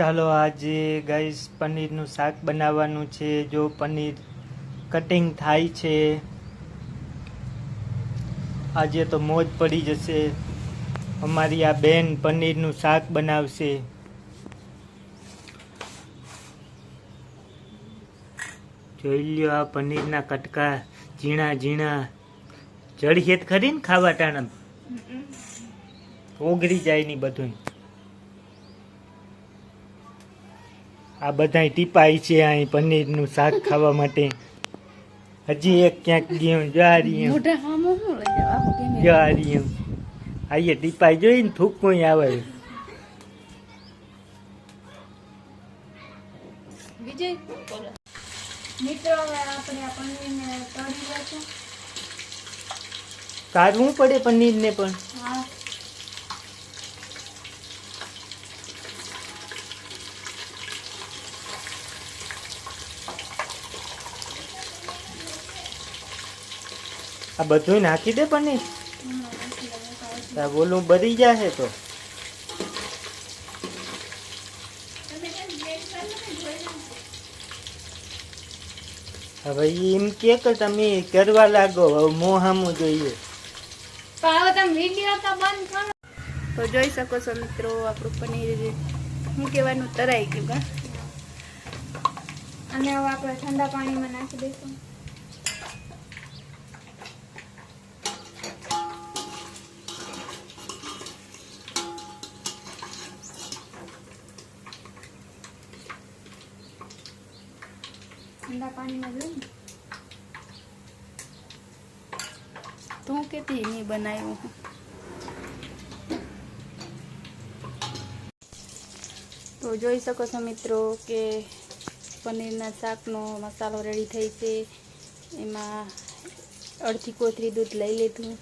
ચાલો આજે ગાઈસ પનીરનું શાક બનાવવાનું છે. જો પનીર કટિંગ થાય છે આજે તો મોજ પડી જશે. અમારી આ બેન પનીરનું શાક બનાવશે. જોઈ લ્યો આ પનીરના કટકા ઝીણા ઝીણા. જળીએ જ ખરી ને ખાવા ટાણા ઓગળી જાય ની બધું આ બધા ટીપાય છે અહીં પનીરનું શાક ખાવા માટે. હજી એક ક્યાંક ગયું જારી જારી આઈએ ટીપાઈ જોઈ ને થૂકું આવે. મિત્રો હવે આપણે આ પનીરને તળી કાઢવું પડે પનીરને પણ. હા. આ બધું નાખી દે પનીર. આ બોલું બરી જશે તો. હવે એમ કે તમે કરવા લાગો હવે મોહામું જોઈએ. પણ હવે તમે વીડિયો તો બંધ કરો. તો જોઈ શકો છો મિત્રો આપણું પનીર શું કહેવાનું તરાઈ ગયું અને હવે આપણે ઠંડા પાણીમાં નાખી દઈશું. ઠંડા પાણીમાં જોયું તું કેતી નહીં બનાવ્યું તો જોઈ શકો છો મિત્રો કે પનીરના શાકનો મસાલો રેડી થઈ છે. એમાં અડધી કોથરી દૂધ લઈ લીધું.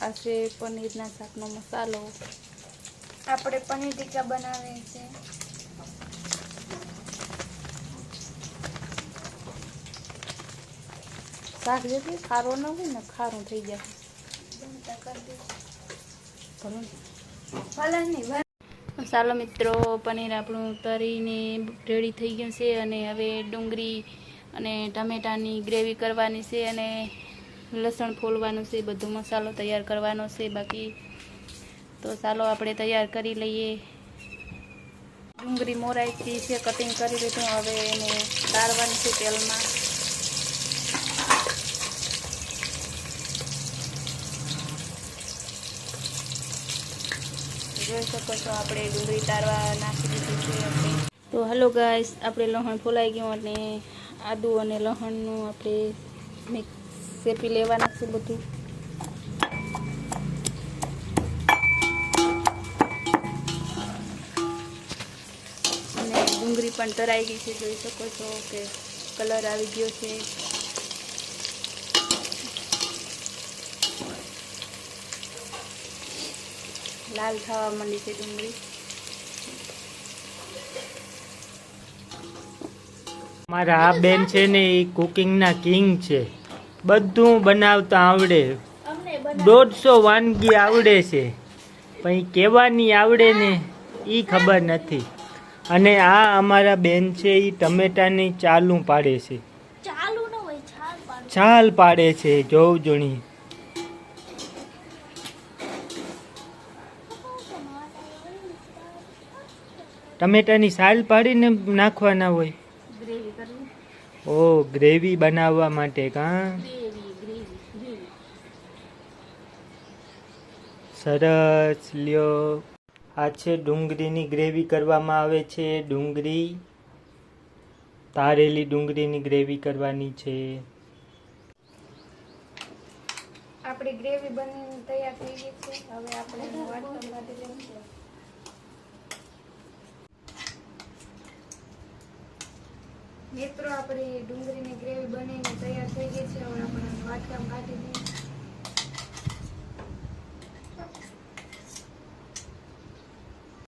આ છે પનીરના શાકનો મસાલો. આપણે પનીર ટીકા બનાવીએ છીએ. શાક જેટલી ખારો ન હોય ને ખારું થઈ જાય. ચાલો મિત્રો પનીર આપણું તરીને રેડી થઈ ગયું છે અને હવે ડુંગળી અને ટમેટાની ગ્રેવી કરવાની છે અને લસણ ફોલવાનું છે બધો મસાલો તૈયાર કરવાનો છે. બાકી તો ચાલો આપણે તૈયાર કરી લઈએ. ડુંગળી મોરાઈથી છે કટિંગ કરી લીધું, હવે એને તારવાની છે તેલમાં. જોઈ શકો છો, આપણે ડુંગળી તારવા નાખી દીધી છે તો હલો ગાઈસ આપણે લહણ ફોલાઈ ગયું અને આદુ અને લહણનું આપણે મિક્સ શેપી લેવાના છે બધું. પણ તરાઈ ગઈ છે જોઈ શકો છો કે કલર આવી ગયો છે. લાલ થવા માંડી છે ડુંગળી. મારા આ બેન છે ને એ કુકિંગના કિંગ છે. બધું બનાવતા આવડે. દોઢસો વાનગી આવડે છે. પણ કહેવાની આવડે ને એ ખબર નથી. અને આ અમારા બેન છે એ ટમેટાની ચાલું પાડે છે. ચાલુ છાલ પાડે. છે જોવ જોણી. ટમેટાની સાલ પાડીને નાખવાના હોય. ગ્રેવી ઓ ગ્રેવી બનાવવા માટે કાં? Gravy gravy gravy. સરસ લ્યો. આ છે ડુંગળીની ગ્રેવી કરવામાં આવે છે. ડુંગળી, તારેલી ડુંગળીની ગ્રેવી કરવાની છે. આપણી ગ્રેવી બનીને તૈયાર થઈ ગઈ છે. હવે આપણે વાટકામાં લઈશું મિત્રો, આપણી ડુંગળીની ગ્રેવી બનીને તૈયાર થઈ ગઈ છે. હવે આપણે વાટકામાં કાઢી દઈએ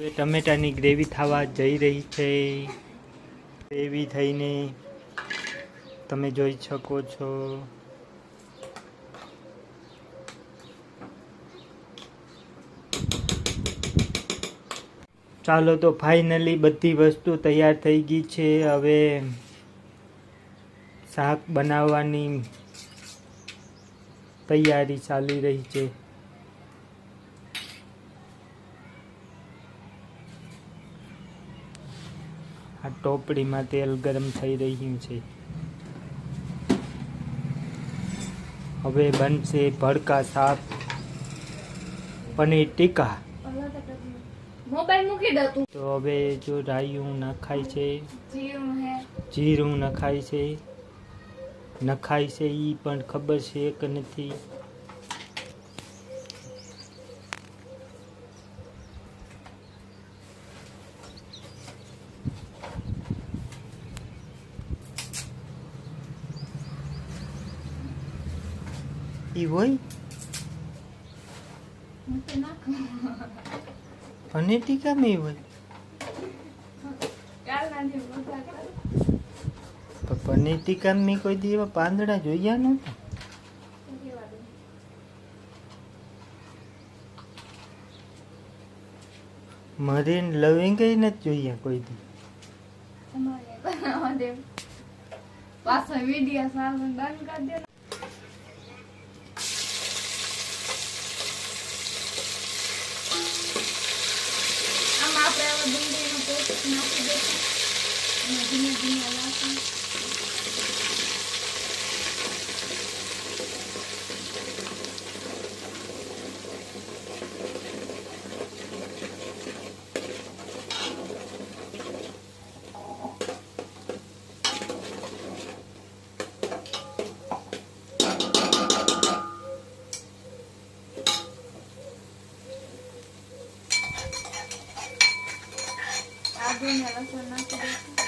ટમેટાની ગ્રેવી થવા જઈ રહી છે. ગ્રેવી થઈને તમે જોઈ શકો છો. ચાલો તો ફાઇનલી બધી વસ્તુ તૈયાર થઈ ગઈ છે. હવે શાક બનાવવાની તૈયારી ચાલી રહી છે. આ ટોપડીમાં તેલ ગરમ થઈ રહ્યું છે. હવે બનશે ભડકા શાક પનીર ટીકા. મોબાઈલ મૂકી દો તો. હવે જો રાયું નખાય છે. જીરું નખાય છે. નખાય છે એ પણ ખબર છે કે નથી. ઈ હોય પનીર ટીકા મે હોય પણ પનીર ટીકા મેં કોઈ દી એવા પાંદડા જોયા નહોતા મરીન લવિંગ નથી જોયા કોઈ દી પાછો વીડિયો સારું બંધ કરી દે આમ આપણે હવે ડુંગળીનો પેસ્ટ નાખી દઈશું અને ધીમે 我买了小南瓜。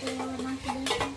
ગ્રેવી આપણે હવે નાખી દઈશું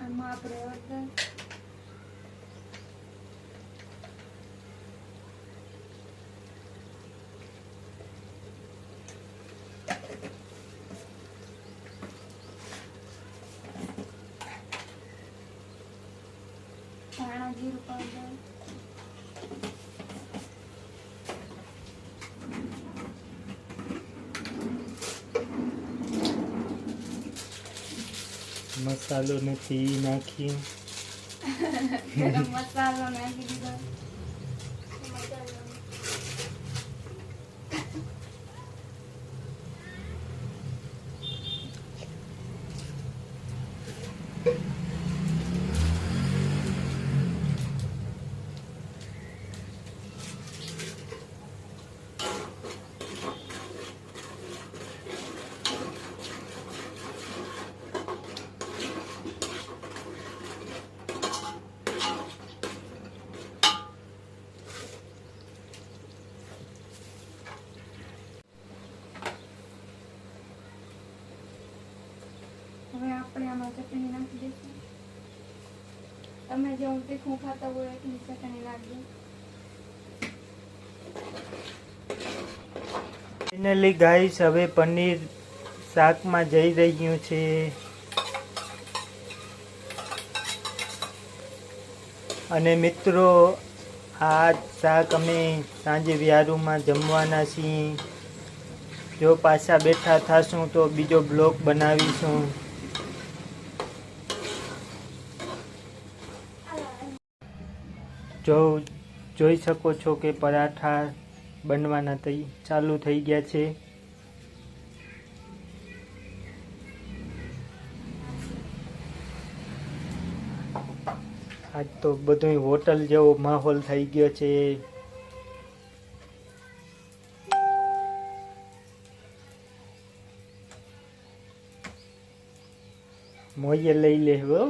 આમાં આપણે હળદર ધાણા જીરું પાવડર મસાલો નથી ઈ નાખી ગરમ મસાલો નાખી દીધો હવે આપણે આમાં ચટણી નાખી દઈશું તમે જેવું તીખું ખાતા હોય એટલી ચટણી લાગી. ફાઇનલી ગાઈસ હવે પનીર શાકમાં જઈ રહ્યું છે. અને મિત્રો, આ શાક અમે સાંજે વ્યારુમાં જમવાના છીએ. જો પાછા બેઠા થાશું તો બીજો બ્લોગ બનાવીશું. જો જોઈ શકો છો કે પરાઠા બનવાના થઈ ચાલુ થઈ ગયા છે. આજ તો બધું હોટલ જેવો માહોલ થઈ ગયો છે. મોયે લઈ લે હો.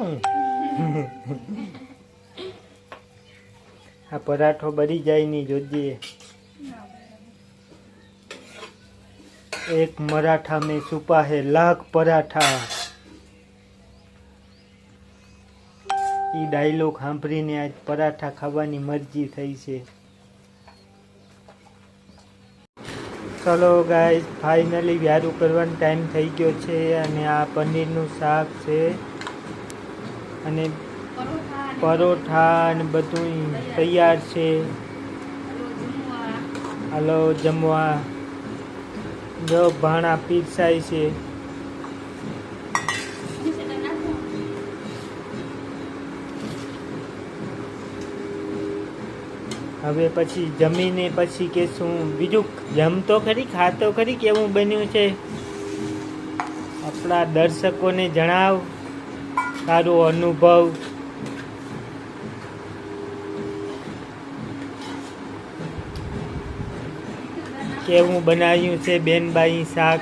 આ પરાઠો બરી જાય નહીં, જોજે. એક મરાઠા મેં છુપા હે, લાખ પરાઠા. એ ડાયલોગ સાંભળીને આજ પરાઠા ખાવાની મરજી થઈ છે. ચલો ગાઈઝ ફાઇનલી વ્યારું કરવાનો ટાઈમ થઈ ગયો છે અને આ પનીરનું શાક છે. અને પરોઠા ને બધું તૈયાર છે. હાલો, જમવા. જો ભાણા પીરસાય છે. હવે પછી જમીને પછી કે શું બીજું જમતો ખરી, ખાતો ખરી, કેવું બન્યું છે? આપણા દર્શકોને જણાવ. તારો અનુભવ. કેવું બનાવ્યું છે બેનબાઈ શાક?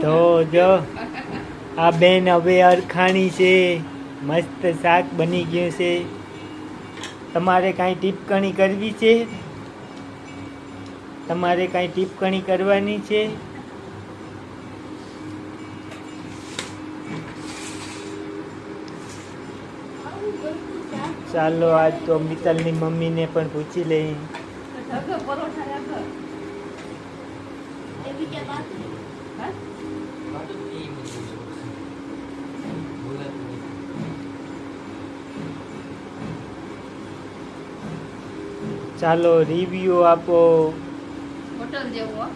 તો જો, આ બેન હવે અરખાણી છે, મસ્ત શાક બની ગયું છે. તમારે કાંઈ ટીપકણી કરવી છે? તમારે કાંઈ ટીપકણી કરવાની છે? ચાલો આજ તો મિત્તલની મમ્મીને પણ પૂછી લઈ. ચાલો રિવ્યુ આપો. હોટલ જેવું